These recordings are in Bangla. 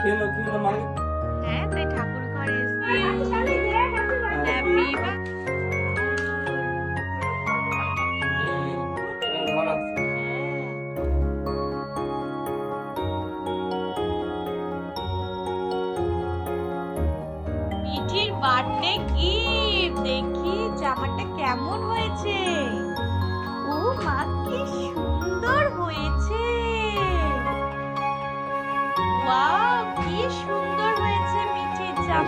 খেয়ে নাও মানে হ্যাঁ তাই ঠাকুর। মিঠির বার্থডে দেখি, জামাটা কেমন হয়েছে? ও মা, কি সুন্দর হয়েছে। ওয়াও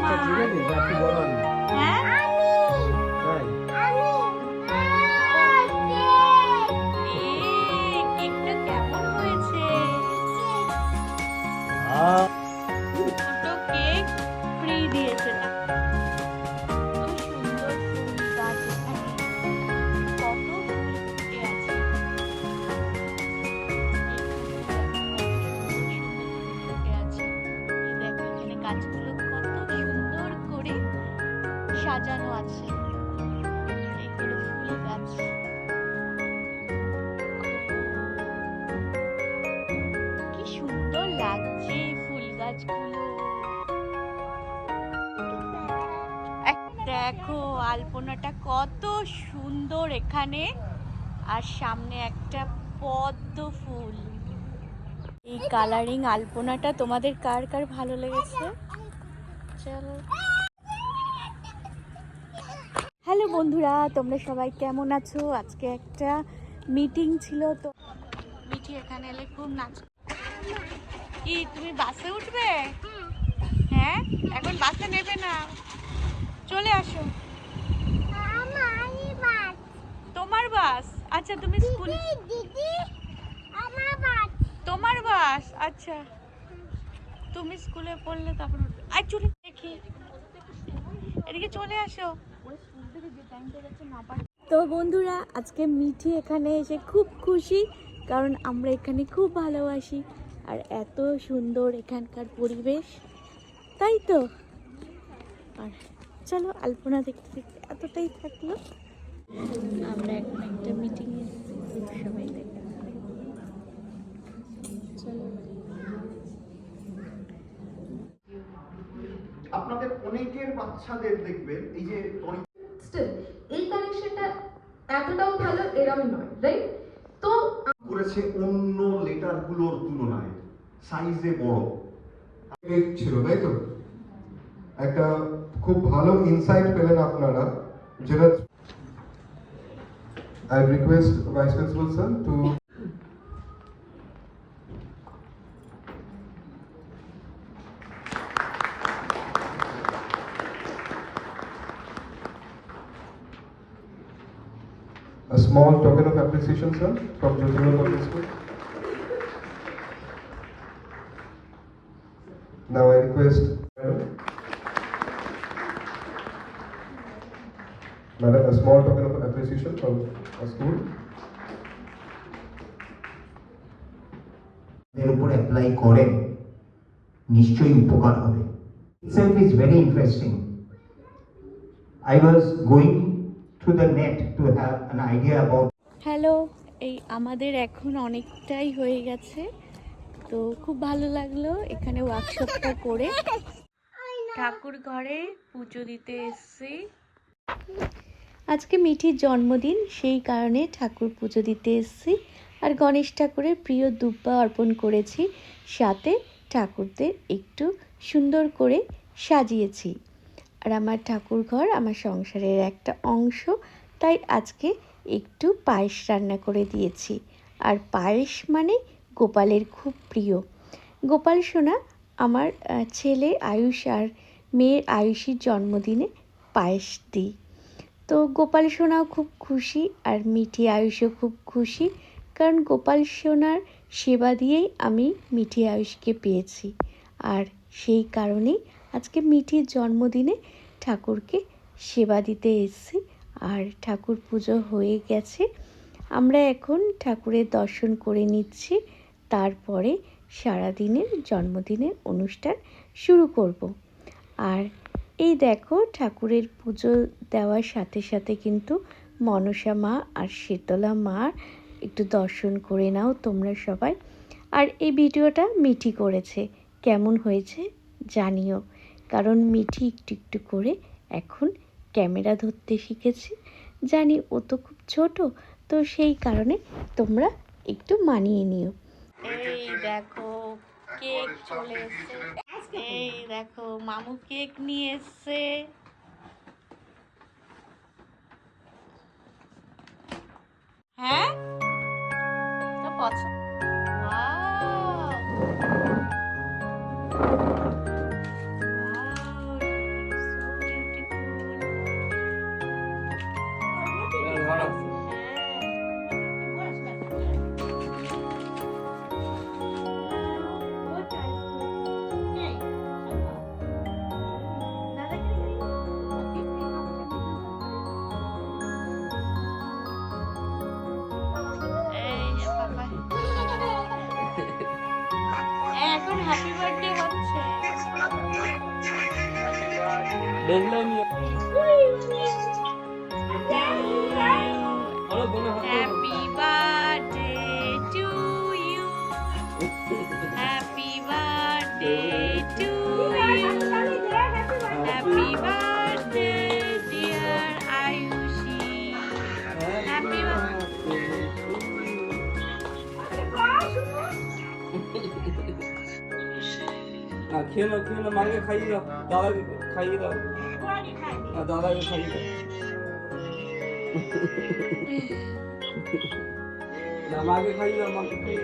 ঠিক আছে বাকি বলো না। হ্যাঁ গাছগুলো দেখো আলপনাটা কত সুন্দর এখানে। আর সামনে একটা পদ্ম ফুল। এই কালারিং আলপনাটা তোমাদের কার কার ভালো লেগেছে? চলো। হ্যালো বন্ধুরা তোমরা সবাই কেমন আছো? আজকে একটা মিটিং ছিল তো। মিঠি এখানে এলে খুব নাচ কি তুমি বাসে উঠবে? হ্যাঁ? এখন বাসে নেবে না। চলে আসো। তোমার বাস? আচ্ছা তুমি স্কুল তোমার বাস? আচ্ছা। তুমি স্কুলে পড়লে তারপর উঠবে। আয় চলে দেখি। এদিকে চলে আসো। তো বন্ধুরা আজকে মিঠি এখানে এসে খুব খুশি কারণ আমরা এখানে খুব ভালোবাসি। আর এত সুন্দর এখানকার পরিবেশ। তাই তো? আর চলো আলপনা দেখতে দেখতে এতটাই থাকল। আমরা এখন একটা মিটিংয়ে সবাই দেখা চলো। আপনাদের অনেকের বাচ্চাদের দেখবেন এই যে স্টিল এই কানেকশনটা এতটাও ভালো এরম নয় রাইট তো করেছে অন্য লেটারগুলোর তুলনায় সাইজে বড় এক ছিল তাই তো একটা খুব ভালো ইনসাইট পেলেন আপনারা যেটা I request vice principal sir to A small token of appreciation, sir, from Jyotirmal Public School. Small token of appreciation from a school. এর উপর অ্যাপ্লাই করেন নিশ্চয়ই উপকার হবে itself is very interesting i was going through the net to have an idea about hello এই আমাদের এখন অনেকটাই হয়ে গেছে তো খুব ভালো লাগল এখানে ওয়ার্কশপটা করে ঠাকুর ঘরে পুজো দিতে এসেছি আজকে মিঠির জন্মদিন, সেই কারণে ঠাকুর পুজো দিতে এসেছি। আর গণেশ ঠাকুরের প্রিয় দুব্বা অর্পণ করেছি। সাথে ঠাকুরদের একটু সুন্দর করে সাজিয়েছি। আর আমার ঠাকুর ঘর আমার সংসারের একটা অংশ, তাই আজকে একটু পায়েস রান্না করে দিয়েছি। আর পায়েস মানে গোপালের খুব প্রিয়। গোপাল সোনা, আমার ছেলে আয়ুষ আর মেয়ের আয়ুষীর জন্মদিনে পায়েস দিই। তো গোপাল সোনাও খুব খুশি আর মিঠি আয়ুষও খুব খুশি। কারণ গোপাল সোনার সেবা দিয়েই আমি মিঠি আয়ুষকে পেয়েছি। আর সেই কারণেই আজকে মিঠির জন্মদিনে ঠাকুরকে সেবা দিতে এসেছি। আর ঠাকুর পুজো হয়ে গেছে। আমরা এখন ঠাকুরের দর্শন করে নিচ্ছি। তারপরে সারাদিনের জন্মদিনের অনুষ্ঠান শুরু করব। আর এই দেখো ঠাকুরের পুজো দেওয়ার সাথে সাথে কিন্তু মনসা মা আর শীতলা মার একটু দর্শন করে নাও তোমরা সবাই। আর এই ভিডিওটা মিঠি করেছে। কেমন হয়েছে জানিও। কারণ মিঠি একটু একটু করে এখন ক্যামেরা ধরতে শিখেছে। জানি ও তো খুব ছোট, তো সেই কারণে তোমরা একটু মানিয়ে নিও। এই দেখো, কেক চলে এসছে। এই দেখো মামু কেক নিয়ে এসছে। হ্যাঁ? হ্যাপি বার্থডে হচ্ছে। দেখলাম খেয়ে নাও খেয়ে নাও মাকে খাইয়ে দাও দাদাকে খাইয়ে দাও না দাদাকে খাইয়ে দাও না মাকে খাইয়ে দাও মাকে খাইয়ে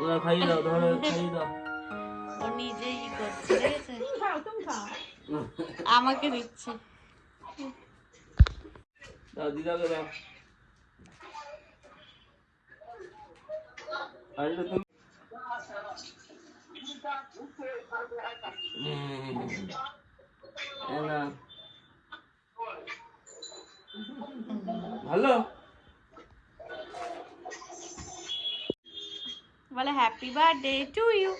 দাও খাইয়ে দাও ধরো খাইয়ে দাও ও নিজেই করছে আমাকে দিচ্ছে দাও দিদাকে দাও আর ভালো বলে হ্যাপি বার্থডে টু ইউ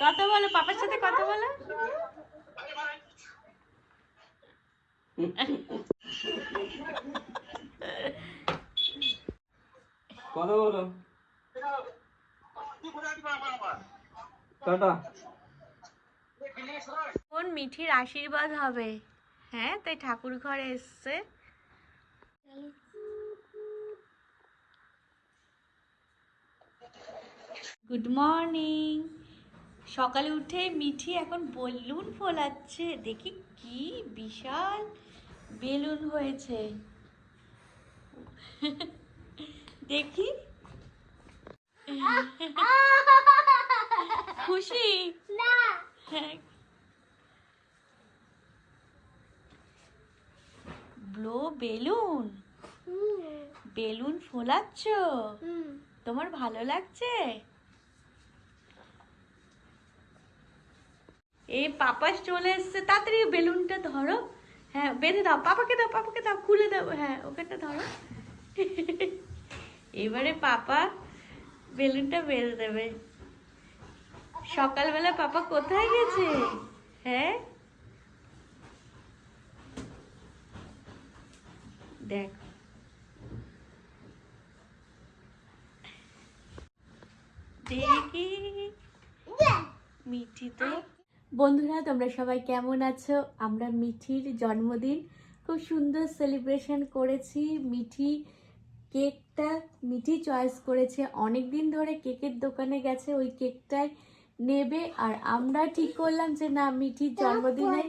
কথা বলো পাপার সাথে কথা বলো। কথা বলো। টাটা। কোন মিঠির আশীর্বাদ হবে? হ্যাঁ তাই ঠাকুর ঘরে এসছে। গুড মর্নিং সকালে উঠে মিঠি এখন বেলুন ফোলাচ্ছে। দেখি কি বিশাল বেলুন হয়েছে। দেখি। খুশি? হ্যাঁ। Blow balloon. বেলুন ফোলাচ্ছ? তোমার ভালো লাগছে? এই পাপা চলে এসছে তাড়াতাড়ি বেলুনটা ধরো। হ্যাঁ বেঁধে দাও পাপাকে দাও পাপাকে দাও খুলে দাও হ্যাঁ ওখানটা ধরো। এবারে পাপা বেলুনটা বেঁধে দেবে। সকালবেলা পাপা কোথায় গেছে? হ্যাঁ? দেখ। দেখি। মিঠি তো বন্ধুরা তোমরা সবাই কেমন আছো? আমরা মিঠির জন্মদিন। খুব সুন্দর সেলিব্রেশন করেছি। মিঠি কেকটা মিঠি চয়েস করেছে। অনেক দিন ধরে কেকের দোকানে গেছে ওই কেকটাই নেবে। আর আমরা ঠিক করলাম যে না মিঠির জন্মদিনে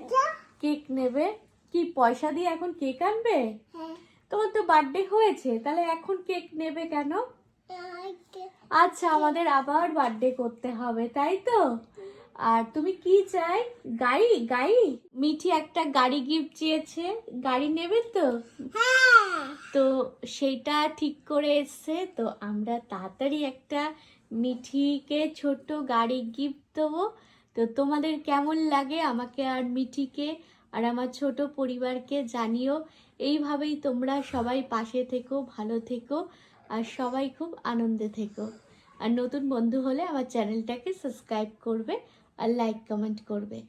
কেক নেবে। কি পয়সা দিয়ে এখন কেক আনবে? তোমার তো বার্থডে হয়েছে তাহলে এখন কেক নেবে কেন? আচ্ছা আমাদের আবার বার্থডে করতে হবে তাই তো? আর তুমি কি চাই? গাড়ি গাড়ি? মিঠি একটা গাড়ি গিফট চেয়েছে। গাড়ি নেবে তো? তো সেইটা ঠিক করে এসছে। তো আমরা তাড়াতাড়ি একটা মিঠিকে ছোট্ট গাড়ি গিফট দেবো। তো তোমাদের কেমন লাগে আমাকে আর মিঠিকে আর আমার ছোট পরিবারকে জানিও। এইভাবেই তোমরা সবাই পাশে থেকো, ভালো থেকো আর সবাই খুব আনন্দে থেকো। আর নতুন বন্ধু হলে আমার চ্যানেলটাকে সাবস্ক্রাইব করবে। আর লাইক কমেন্ট করবে।